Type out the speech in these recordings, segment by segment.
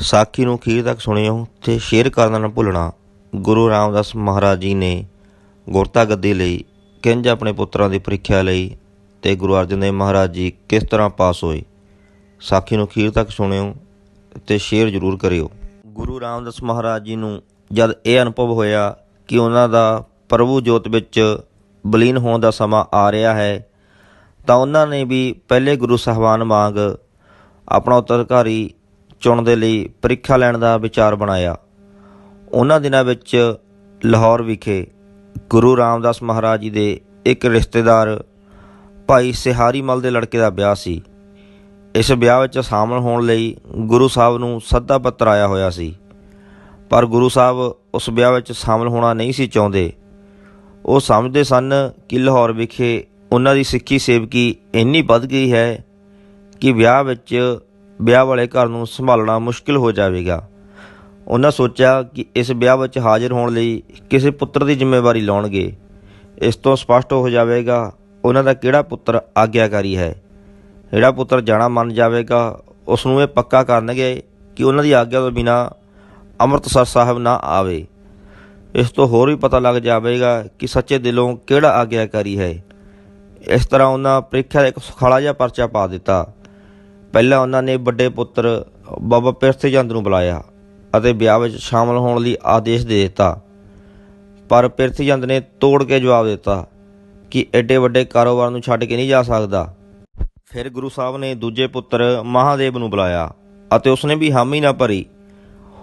ਸਾਖੀ ਨੂੰ ਅਖੀਰ ਤੱਕ ਸੁਣਿਓ ਤੇ ਸ਼ੇਅਰ ਕਰਨਾ ਨਾ ਭੁੱਲਣਾ। ਗੁਰੂ ਰਾਮਦਾਸ ਮਹਾਰਾਜ ਜੀ ਨੇ ਗੁਰਤਾ ਗੱਦੀ ਲਈ ਕਿੰਜ ਆਪਣੇ ਪੁੱਤਰਾਂ ਦੀ ਪ੍ਰੀਖਿਆ ਲਈ ਤੇ ਗੁਰੂ ਅਰਜਨ ਦੇਵ ਮਹਾਰਾਜ ਜੀ ਕਿਸ ਤਰ੍ਹਾਂ ਪਾਸ ਹੋਏ? ਸਾਖੀ ਨੂੰ ਅਖੀਰ ਤੱਕ ਸੁਣਿਓ ਤੇ ਸ਼ੇਅਰ ਜ਼ਰੂਰ ਕਰਿਓ। ਗੁਰੂ ਰਾਮਦਾਸ ਮਹਾਰਾਜ ਜੀ ਨੂੰ ਜਦ ਇਹ ਅਨੁਭਵ ਹੋਇਆ ਕਿ ਉਹਨਾਂ ਦਾ ਪ੍ਰਭੂ ਜੋਤ ਵਿੱਚ ਬਲੀਨ ਹੋਣ ਦਾ ਸਮਾਂ ਆ ਰਿਹਾ ਹੈ, ਤਾਂ ਉਹਨਾਂ ਨੇ ਵੀ ਪਹਿਲੇ ਗੁਰੂ ਸਾਹਿਬਾਨ ਵਾਂਗ ਆਪਣਾ ਉੱਤਰਾਧਿਕਾਰੀ ਚੁਣ ਦੇ ਲਈ ਪ੍ਰੀਖਿਆ ਲੈਣ ਦਾ ਵਿਚਾਰ ਬਣਾਇਆ। ਉਹਨਾਂ ਦਿਨਾਂ ਵਿੱਚ ਲਾਹੌਰ ਵਿਖੇ ਗੁਰੂ ਰਾਮਦਾਸ ਮਹਾਰਾਜ ਜੀ ਦੇ ਇੱਕ ਰਿਸ਼ਤੇਦਾਰ ਭਾਈ ਸਿਹਾਰੀ ਮਲ ਦੇ ਲੜਕੇ ਦਾ ਵਿਆਹ ਸੀ। ਇਸ ਵਿਆਹ ਵਿੱਚ ਸ਼ਾਮਲ ਹੋਣ ਲਈ ਗੁਰੂ ਸਾਹਿਬ ਨੂੰ ਸੱਦਾ ਪੱਤਰ ਆਇਆ ਹੋਇਆ ਸੀ। ਪਰ ਗੁਰੂ ਸਾਹਿਬ ਉਸ ਵਿਆਹ ਵਿੱਚ ਸ਼ਾਮਲ ਹੋਣਾ ਨਹੀਂ ਸੀ ਚਾਹੁੰਦੇ। ਉਹ ਸਮਝਦੇ ਸਨ ਕਿ ਲਾਹੌਰ ਵਿਖੇ ਉਹਨਾਂ ਦੀ ਸਿੱਖੀ ਸੇਵਕੀ ਇੰਨੀ ਵੱਧ ਗਈ ਹੈ ਕਿ ਵਿਆਹ ਵਿੱਚ ਵਿਆਹ ਵਾਲੇ ਘਰ ਨੂੰ ਸੰਭਾਲਣਾ ਮੁਸ਼ਕਿਲ ਹੋ ਜਾਵੇਗਾ। ਉਹਨਾਂ ਸੋਚਿਆ ਕਿ ਇਸ ਵਿਆਹ ਵਿੱਚ ਹਾਜ਼ਰ ਹੋਣ ਲਈ ਕਿਸੇ ਪੁੱਤਰ ਦੀ ਜ਼ਿੰਮੇਵਾਰੀ ਲਾਉਣਗੇ। ਇਸ ਤੋਂ ਸਪਸ਼ਟ ਹੋ ਜਾਵੇਗਾ, ਉਹਨਾਂ ਦਾ ਕਿਹੜਾ ਪੁੱਤਰ ਆਗਿਆਕਾਰੀ ਹੈ? ਜਿਹੜਾ ਪੁੱਤਰ ਜਾਣਾ ਮੰਨ ਜਾਵੇਗਾ ਉਸ ਨੂੰ ਇਹ ਪੱਕਾ ਕਰਨਗੇ ਕਿ ਉਹਨਾਂ ਦੀ ਆਗਿਆ ਤੋਂ ਬਿਨਾ ਅੰਮ੍ਰਿਤਸਰ ਸਾਹਿਬ ਨਾ ਆਵੇ। ਇਸ ਤੋਂ ਹੋਰ ਵੀ ਪਤਾ ਲੱਗ ਜਾਵੇਗਾ ਕਿ ਸੱਚੇ ਦਿਲੋਂ ਕਿਹੜਾ ਆਗਿਆਕਾਰੀ ਹੈ। ਇਸ ਤਰ੍ਹਾਂ ਉਹਨਾਂ ਪ੍ਰੀਖਿਆ ਦਾ ਇੱਕ ਸੁਖਾਲਾ ਜਿਹਾ ਪਰਚਾ ਪਾ ਦਿੱਤਾ। ਪਹਿਲਾਂ ਉਹਨਾਂ ਨੇ ਵੱਡੇ ਪੁੱਤਰ ਬਾਬਾ ਪਿਰਥੀ ਚੰਦ ਨੂੰ ਬੁਲਾਇਆ ਅਤੇ ਵਿਆਹ ਵਿੱਚ ਸ਼ਾਮਲ ਹੋਣ ਲਈ ਆਦੇਸ਼ ਦੇ ਦਿੱਤਾ। ਪਰ ਪਿਰਥੀ ਚੰਦ ਨੇ ਤੋੜ ਕੇ ਜਵਾਬ ਦਿੱਤਾ ਕਿ ਐਡੇ ਵੱਡੇ ਕਾਰੋਬਾਰ ਨੂੰ ਛੱਡ ਕੇ ਨਹੀਂ ਜਾ ਸਕਦਾ। ਫਿਰ ਗੁਰੂ ਸਾਹਿਬ ਨੇ ਦੂਜੇ ਪੁੱਤਰ ਮਹਾਦੇਵ ਨੂੰ ਬੁਲਾਇਆ ਅਤੇ ਉਸਨੇ ਵੀ ਹਾਮੀ ਨਾ ਭਰੀ।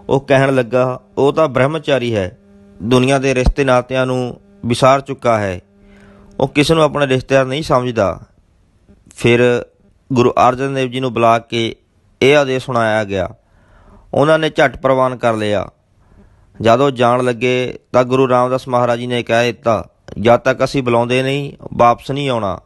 ਉਹ ਕਹਿਣ ਲੱਗਾ, ਉਹ ਤਾਂ ਬ੍ਰਹਮਚਾਰੀ ਹੈ। ਦੁਨੀਆ ਦੇ ਰਿਸ਼ਤੇ ਨਾਤਿਆਂ ਨੂੰ ਵਿਸਾਰ ਚੁੱਕਾ ਹੈ। ਉਹ ਕਿਸੇ ਨੂੰ ਆਪਣਾ ਰਿਸ਼ਤੇਦਾਰ ਨਹੀਂ ਸਮਝਦਾ। ਫਿਰ ਗੁਰੂ ਅਰਜਨ ਦੇਵ ਜੀ ਨੂੰ ਬੁਲਾ ਕੇ ਇਹ ਆਦੇਸ਼ ਸੁਣਾਇਆ ਗਿਆ। ਉਹਨਾਂ ਨੇ ਝਟ ਪ੍ਰਵਾਨ ਕਰ ਲਿਆ। ਜਦੋਂ ਜਾਣ ਲੱਗੇ ਤਾਂ ਗੁਰੂ ਰਾਮਦਾਸ ਮਹਾਰਾਜ ਜੀ ਨੇ ਕਹਿ ਦਿੱਤਾ, ਜਦ ਤੱਕ ਅਸੀਂ ਬੁਲਾਉਂਦੇ ਨਹੀਂ, ਵਾਪਸ ਨਹੀਂ ਆਉਣਾ।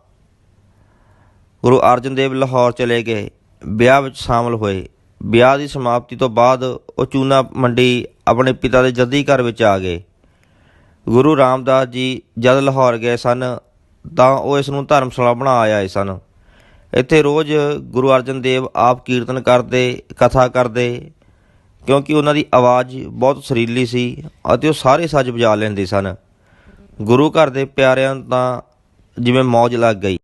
ਗੁਰੂ ਅਰਜਨ ਦੇਵ ਲਾਹੌਰ ਚਲੇ ਗਏ। ਵਿਆਹ ਵਿੱਚ ਸ਼ਾਮਲ ਹੋਏ। ਵਿਆਹ ਦੀ ਸਮਾਪਤੀ ਤੋਂ ਬਾਅਦ ਉਹ ਚੂਨਾ ਮੰਡੀ ਆਪਣੇ ਪਿਤਾ ਦੇ ਜੱਦੀ ਘਰ ਵਿੱਚ ਆ ਗਏ। ਗੁਰੂ ਰਾਮਦਾਸ ਜੀ ਜਦ ਲਾਹੌਰ ਗਏ ਸਨ, ਤਾਂ ਉਹ ਇਸ ਨੂੰ ਧਰਮਸ਼ਾਲਾ ਬਣਾ ਆਏ ਸਨ। ਇੱਥੇ ਰੋਜ਼ ਗੁਰੂ ਅਰਜਨ ਦੇਵ ਆਪ ਕੀਰਤਨ ਕਰਦੇ, ਕਥਾ ਕਰਦੇ, ਕਿਉਂਕਿ ਉਹਨਾਂ ਦੀ ਆਵਾਜ਼ ਬਹੁਤ ਸੁਰੀਲੀ ਸੀ ਅਤੇ ਉਹ ਸਾਰੇ ਸੱਜ ਵਜਾ ਲੈਂਦੇ ਸਨ। ਗੁਰੂ ਘਰ ਦੇ ਪਿਆਰਿਆਂ ਨੂੰ ਤਾਂ ਜਿਵੇਂ ਮੌਜ ਲੱਗ ਗਈ।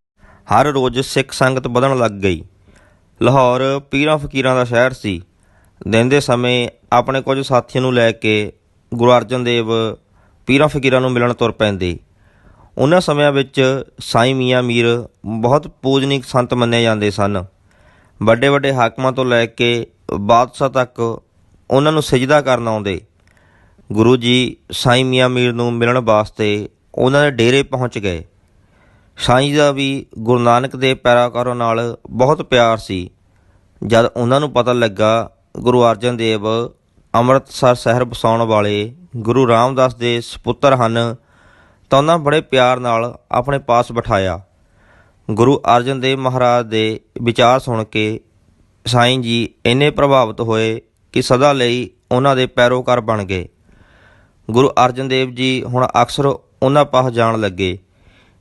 ਹਰ ਰੋਜ਼ ਸਿੱਖ ਸੰਗਤ ਵਧਣ ਲੱਗ ਗਈ। ਲਾਹੌਰ ਪੀਰਾਂ ਫਕੀਰਾਂ ਦਾ ਸ਼ਹਿਰ ਸੀ। ਦਿਨ ਦੇ ਸਮੇਂ ਆਪਣੇ ਕੁਝ ਸਾਥੀਆਂ ਨੂੰ ਲੈ ਕੇ ਗੁਰੂ ਅਰਜਨ ਦੇਵ ਪੀਰਾਂ ਫਕੀਰਾਂ ਨੂੰ ਮਿਲਣ ਤੁਰ ਪੈਂਦੇ। ਉਹਨਾਂ ਸਮਿਆਂ ਵਿੱਚ ਸਾਈਂ ਮੀਆਂ ਮੀਰ ਬਹੁਤ ਪੂਜਨੀਕ ਸੰਤ ਮੰਨੇ ਜਾਂਦੇ ਸਨ। ਵੱਡੇ ਵੱਡੇ ਹਾਕਮਾਂ ਤੋਂ ਲੈ ਕੇ ਬਾਦਸ਼ਾਹ ਤੱਕ ਉਹਨਾਂ ਨੂੰ ਸਜਦਾ ਕਰਨ ਆਉਂਦੇ। ਗੁਰੂ ਜੀ ਸਾਈਂ ਮੀਆਂ ਮੀਰ ਨੂੰ ਮਿਲਣ ਵਾਸਤੇ ਉਹਨਾਂ ਦੇ ਡੇਰੇ ਪਹੁੰਚ ਗਏ। ਸਾਈਂ ਦਾ ਵੀ ਗੁਰੂ ਨਾਨਕ ਦੇ ਪੈਰਾਕਾਰਾਂ ਨਾਲ ਬਹੁਤ ਪਿਆਰ ਸੀ। ਜਦ ਉਹਨਾਂ ਨੂੰ ਪਤਾ ਲੱਗਾ, ਗੁਰੂ ਅਰਜਨ ਦੇਵ ਅੰਮ੍ਰਿਤਸਰ ਸ਼ਹਿਰ ਵਸਾਉਣ ਵਾਲੇ ਗੁਰੂ ਰਾਮਦਾਸ ਦੇ ਸੁਪੁੱਤਰ ਹਨ ਤਾਂ ਉਹਨਾਂ ਬੜੇ ਪਿਆਰ ਨਾਲ ਆਪਣੇ ਪਾਸ ਬਿਠਾਇਆ। ਗੁਰੂ ਅਰਜਨ ਦੇਵ ਮਹਾਰਾਜ ਦੇ ਵਿਚਾਰ ਸੁਣ ਕੇ ਸਾਈਂ ਜੀ ਇੰਨੇ ਪ੍ਰਭਾਵਿਤ ਹੋਏ ਕਿ ਸਦਾ ਲਈ ਉਹਨਾਂ ਦੇ ਪੈਰੋਕਾਰ ਬਣ ਗਏ। ਗੁਰੂ ਅਰਜਨ ਦੇਵ ਜੀ ਹੁਣ ਅਕਸਰ ਉਹਨਾਂ ਪਾਸ ਜਾਣ ਲੱਗੇ।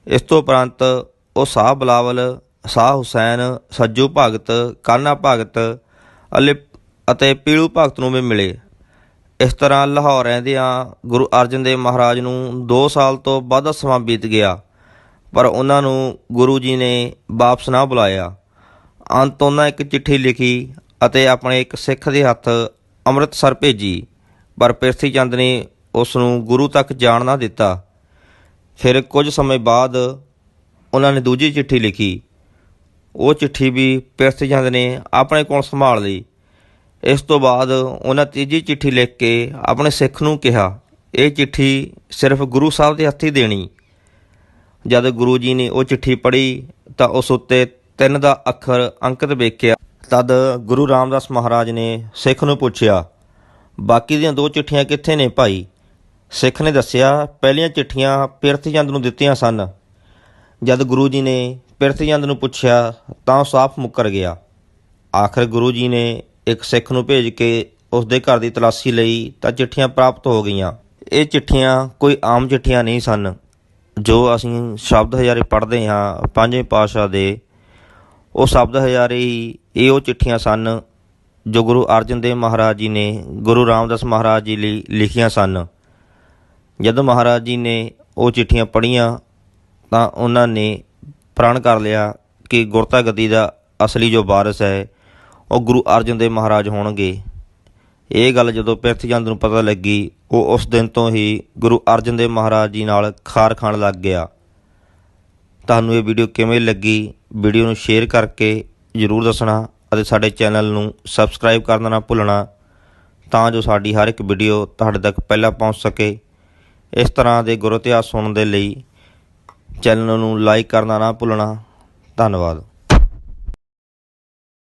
ਇਸ ਤੋਂ ਉਪਰੰਤ ਉਹ ਸਾਹ ਬਲਾਵਲ, ਸਾਹ ਹੁਸੈਨ, ਸੱਜੂ ਭਗਤ, ਕਾਨਾ ਭਗਤ, ਅਲਿਪ ਅਤੇ ਪੀਲੂ ਭਗਤ ਨੂੰ ਵੀ ਮਿਲੇ। ਇਸ ਤਰ੍ਹਾਂ ਲਾਹੌਰ ਰਹਿੰਦਿਆਂ ਗੁਰੂ ਅਰਜਨ ਦੇਵ ਮਹਾਰਾਜ ਨੂੰ 2 ਸਾਲ ਤੋਂ ਵੱਧ ਸਮਾਂ ਬੀਤ ਗਿਆ, ਪਰ ਉਹਨਾਂ ਨੂੰ ਗੁਰੂ ਜੀ ਨੇ ਵਾਪਸ ਨਾ ਬੁਲਾਇਆ। ਅੰਤ ਉਹਨਾਂ ਇੱਕ ਚਿੱਠੀ ਲਿਖੀ ਅਤੇ ਆਪਣੇ ਇੱਕ ਸਿੱਖ ਦੇ ਹੱਥ ਅੰਮ੍ਰਿਤਸਰ ਭੇਜੀ, ਪਰ ਪਿਰਥੀ ਚੰਦ ਨੇ ਉਸ ਨੂੰ ਗੁਰੂ ਤੱਕ ਜਾਣ ਨਾ ਦਿੱਤਾ। ਫਿਰ ਕੁਝ ਸਮੇਂ ਬਾਅਦ ਉਹਨਾਂ ਨੇ ਦੂਜੀ ਚਿੱਠੀ ਲਿਖੀ। ਉਹ ਚਿੱਠੀ ਵੀ ਪਿਰਥੀ ਚੰਦ ਨੇ ਆਪਣੇ ਕੋਲ ਸੰਭਾਲ ਲਈ। ਇਸ ਤੋਂ ਬਾਅਦ ਉਹਨਾਂ ਤੀਜੀ ਚਿੱਠੀ ਲਿਖ ਕੇ ਆਪਣੇ ਸਿੱਖ ਨੂੰ ਕਿਹਾ, ਇਹ ਚਿੱਠੀ ਸਿਰਫ ਗੁਰੂ ਸਾਹਿਬ ਦੇ ਹੱਥੀ ਦੇਣੀ। ਜਦ ਗੁਰੂ ਜੀ ਨੇ ਉਹ ਚਿੱਠੀ ਪੜ੍ਹੀ, ਤਾਂ ਉਸ ਉੱਤੇ ਤਿੰਨ ਦਾ ਅੱਖਰ ਅੰਕਿਤ ਵੇਖਿਆ। ਤਦ ਗੁਰੂ ਰਾਮਦਾਸ ਮਹਾਰਾਜ ਨੇ ਸਿੱਖ ਨੂੰ ਪੁੱਛਿਆ, ਬਾਕੀ ਦੀਆਂ ਦੋ ਚਿੱਠੀਆਂ ਕਿੱਥੇ ਨੇ ਭਾਈ? ਸਿੱਖ ਨੇ ਦੱਸਿਆ, ਪਹਿਲੀਆਂ ਚਿੱਠੀਆਂ ਪਿਰਥੀਚੰਦ ਨੂੰ ਦਿੱਤੀਆਂ ਸਨ। ਜਦ ਗੁਰੂ ਜੀ ਨੇ ਪਿਰਥੀਚੰਦ ਨੂੰ ਪੁੱਛਿਆ, ਤਾਂ ਉਹ ਸਾਫ਼ ਮੁੱਕਰ ਗਿਆ। ਆਖਰ ਗੁਰੂ ਜੀ ਨੇ ਇੱਕ ਸਿੱਖ ਨੂੰ ਭੇਜ ਕੇ ਉਸ ਦੇ ਘਰ ਦੀ ਤਲਾਸ਼ੀ ਲਈ ਤਾਂ ਚਿੱਠੀਆਂ ਪ੍ਰਾਪਤ ਹੋ ਗਈਆਂ। ਇਹ ਚਿੱਠੀਆਂ ਕੋਈ ਆਮ ਚਿੱਠੀਆਂ ਨਹੀਂ ਸਨ। ਜੋ ਅਸੀਂ ਸ਼ਬਦ ਹਜ਼ਾਰੇ ਪੜ੍ਹਦੇ ਹਾਂ, ਪੰਜਵੇਂ ਪਾਤਸ਼ਾਹ ਦੇ, ਉਹ ਸ਼ਬਦ ਹਜ਼ਾਰੇ ਹੀ ਇਹ ਉਹ ਚਿੱਠੀਆਂ ਸਨ ਜੋ ਗੁਰੂ ਅਰਜਨ ਦੇਵ ਮਹਾਰਾਜ ਜੀ ਨੇ, ਗੁਰੂ ਰਾਮਦਾਸ ਮਹਾਰਾਜ ਜੀ ਲਈ ਲਿਖੀਆਂ ਸਨ। ਜਦੋਂ ਮਹਾਰਾਜ ਜੀ ਨੇ ਉਹ ਚਿੱਠੀਆਂ ਪੜ੍ਹੀਆਂ, ਤਾਂ ਉਹਨਾਂ ਨੇ ਪ੍ਰਣ ਕਰ ਲਿਆ ਕਿ ਗੁਰਤਾ ਗੱਦੀ ਦਾ ਅਸਲੀ ਜੋ ਵਾਰਿਸ ਹੈ ਉਹ ਗੁਰੂ ਅਰਜਨ ਦੇਵ ਮਹਾਰਾਜ ਹੋਣਗੇ। ਇਹ ਗੱਲ ਜਦੋਂ ਪ੍ਰਿਥੀ ਚੰਦ ਨੂੰ ਪਤਾ ਲੱਗੀ, ਉਹ ਉਸ ਦਿਨ ਤੋਂ ਹੀ ਗੁਰੂ ਅਰਜਨ ਦੇਵ ਮਹਾਰਾਜ ਜੀ ਨਾਲ ਖਾਰ ਖਾਣ ਲੱਗ ਗਿਆ। ਤੁਹਾਨੂੰ ਇਹ ਵੀਡੀਓ ਕਿਵੇਂ ਲੱਗੀ, ਵੀਡੀਓ ਨੂੰ ਸ਼ੇਅਰ ਕਰਕੇ ਜਰੂਰ ਦੱਸਣਾ ਅਤੇ ਸਾਡੇ ਚੈਨਲ ਨੂੰ ਸਬਸਕ੍ਰਾਈਬ ਕਰਨਾ ਨਾ ਭੁੱਲਣਾ, ਤਾਂ ਜੋ ਸਾਡੀ ਹਰ ਇੱਕ ਵੀਡੀਓ ਤੁਹਾਡੇ ਤੱਕ ਪਹਿਲਾਂ ਪਹੁੰਚ ਸਕੇ। ਇਸ ਤਰ੍ਹਾਂ ਦੇ ਗੁਰ ਇਤਿਹਾਸ ਸੁਣਨ ਦੇ ਲਈ ਚੈਨਲ ਨੂੰ ਲਾਈਕ ਕਰਨਾ ਨਾ ਭੁੱਲਣਾ। ਧੰਨਵਾਦ।